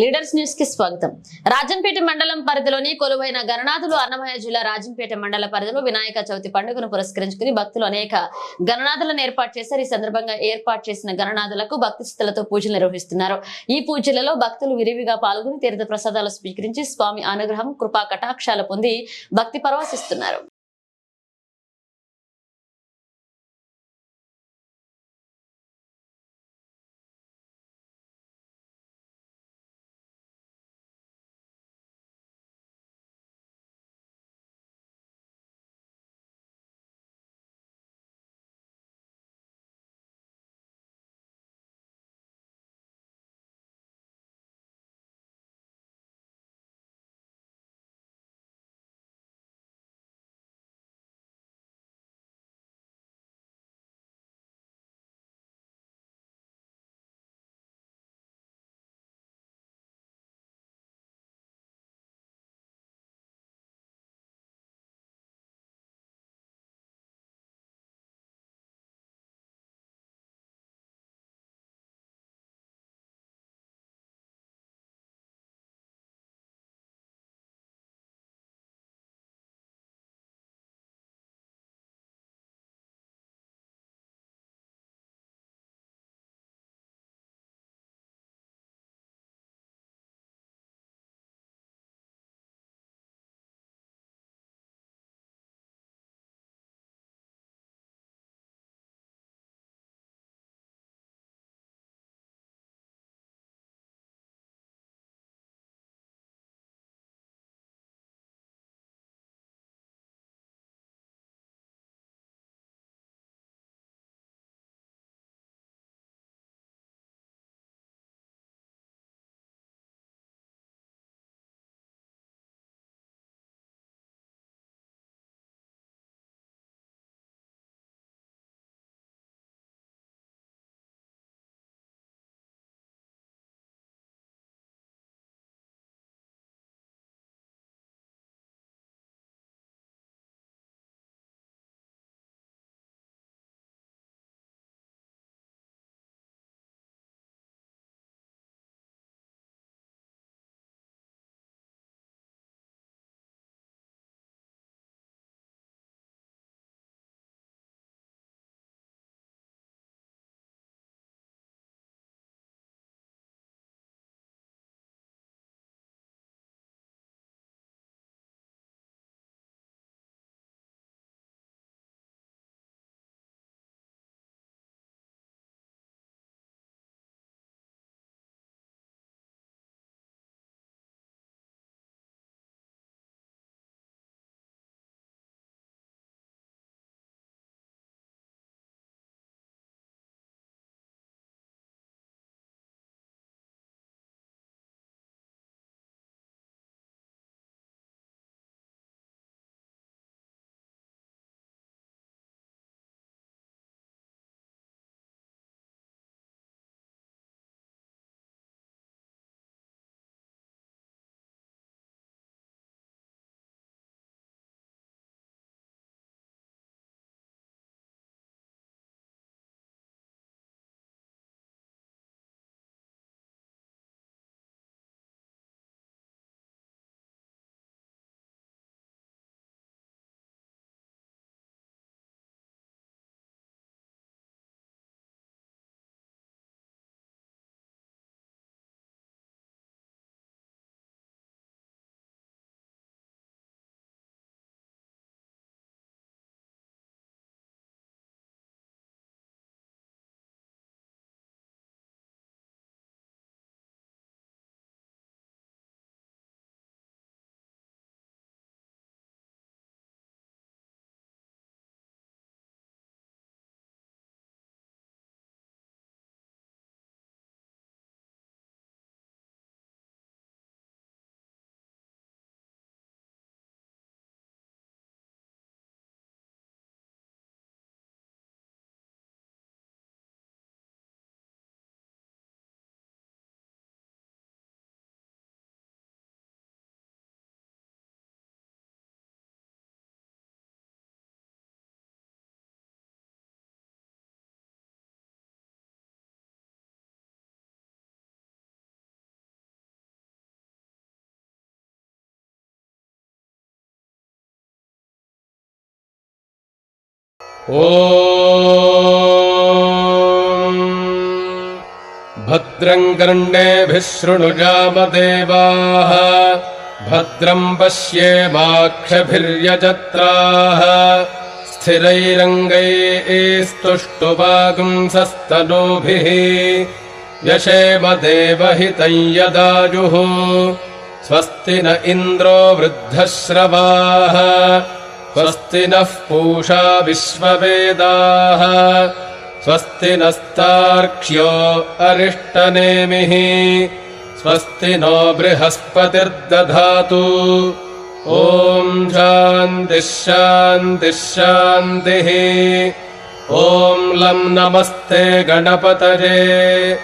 Leaders న్యూస్కి స్వాగతం. రాజంపేట మండలం పరిధిలోని కొలువైన గణనాథులు అన్నమయ్య జిల్లా రాజంపేట మండల పరిధిలో వినాయక చవితి పండుగను పురస్కరించుకుని భక్తులు అనేక గణనాథులను ఏర్పాటు చేశారు. ఈ సందర్భంగా ఏర్పాటు చేసిన గణనాథులకు భక్తి స్థితులతో పూజలు నిర్వహిస్తున్నారు. ఈ పూజలలో భక్తులు విరివిగా పాల్గొని తీర్థ ప్రసాదాలు స్వీకరించి స్వామి అనుగ్రహం కృపా కటాక్షాలు పొంది భక్తి పరవశిస్తున్నారు. भद्रम् कर्णेभिः शृणुजामदेवाः भद्रम् पश्येमाक्षभिर्यजत्राः स्थिरैरङ्गैस्तुष्टुवागुंसस्तनूभिः यशेम देवहितम् यदायुः स्वस्ति न इन्द्रो वृद्धश्रवाः स्वस्ति नः पूषा विश्ववेदाः। स्वस्ति नस्तार्क्ष्यो अरिष्टनेमिः। स्वस्ति नो बृहस्पतिर्दधातु। ॐ शान्तिः शान्तिः शान्तिः। ॐ लम् नमस्ते गणपतये।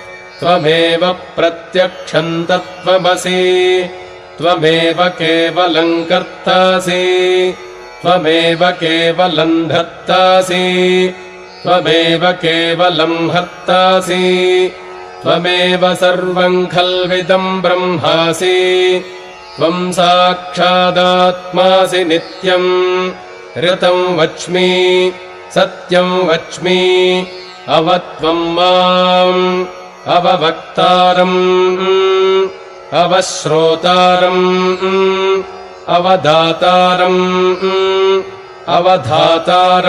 त्वमेव प्रत्यक्षम् तत्त्वमसि। त्वमेव केवलम् कर्तासि त्वमेव केवलम् धर्तासि त्वमेव केवलम् हर्तासि। त्वमेव सर्वम् खल्विदम् ब्रह्मासि। त्वम् साक्षादात्मासि नित्यम् ऋतम् वच्मि सत्यम् वच्मि अवत्वम् माम् अववक्तारम् अवश्रोतारम् अवधातारम्